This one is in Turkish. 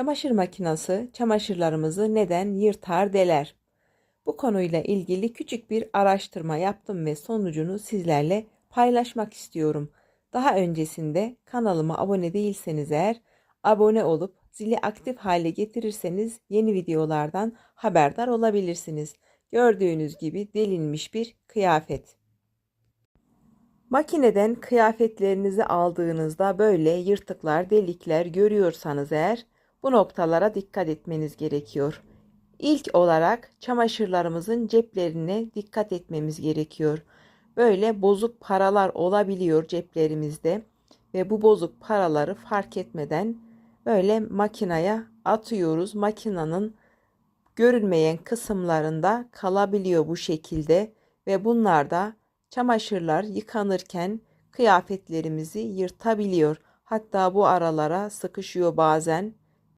Çamaşır makinesi çamaşırlarımızı neden yırtar deler? Bu konuyla ilgili küçük bir araştırma yaptım ve sonucunu sizlerle paylaşmak istiyorum. Daha öncesinde kanalıma abone değilseniz eğer abone olup zili aktif hale getirirseniz yeni videolardan haberdar olabilirsiniz. Gördüğünüz gibi delinmiş bir kıyafet. Makineden kıyafetlerinizi aldığınızda böyle yırtıklar, delikler görüyorsanız eğer bu noktalara dikkat etmeniz gerekiyor. İlk olarak çamaşırlarımızın ceplerine dikkat etmemiz gerekiyor. Böyle bozuk paralar olabiliyor ceplerimizde ve bu bozuk paraları fark etmeden böyle makinaya atıyoruz. Makinanın görünmeyen kısımlarında kalabiliyor bu şekilde ve bunlar da çamaşırlar yıkanırken kıyafetlerimizi yırtabiliyor. Hatta bu aralara sıkışıyor bazen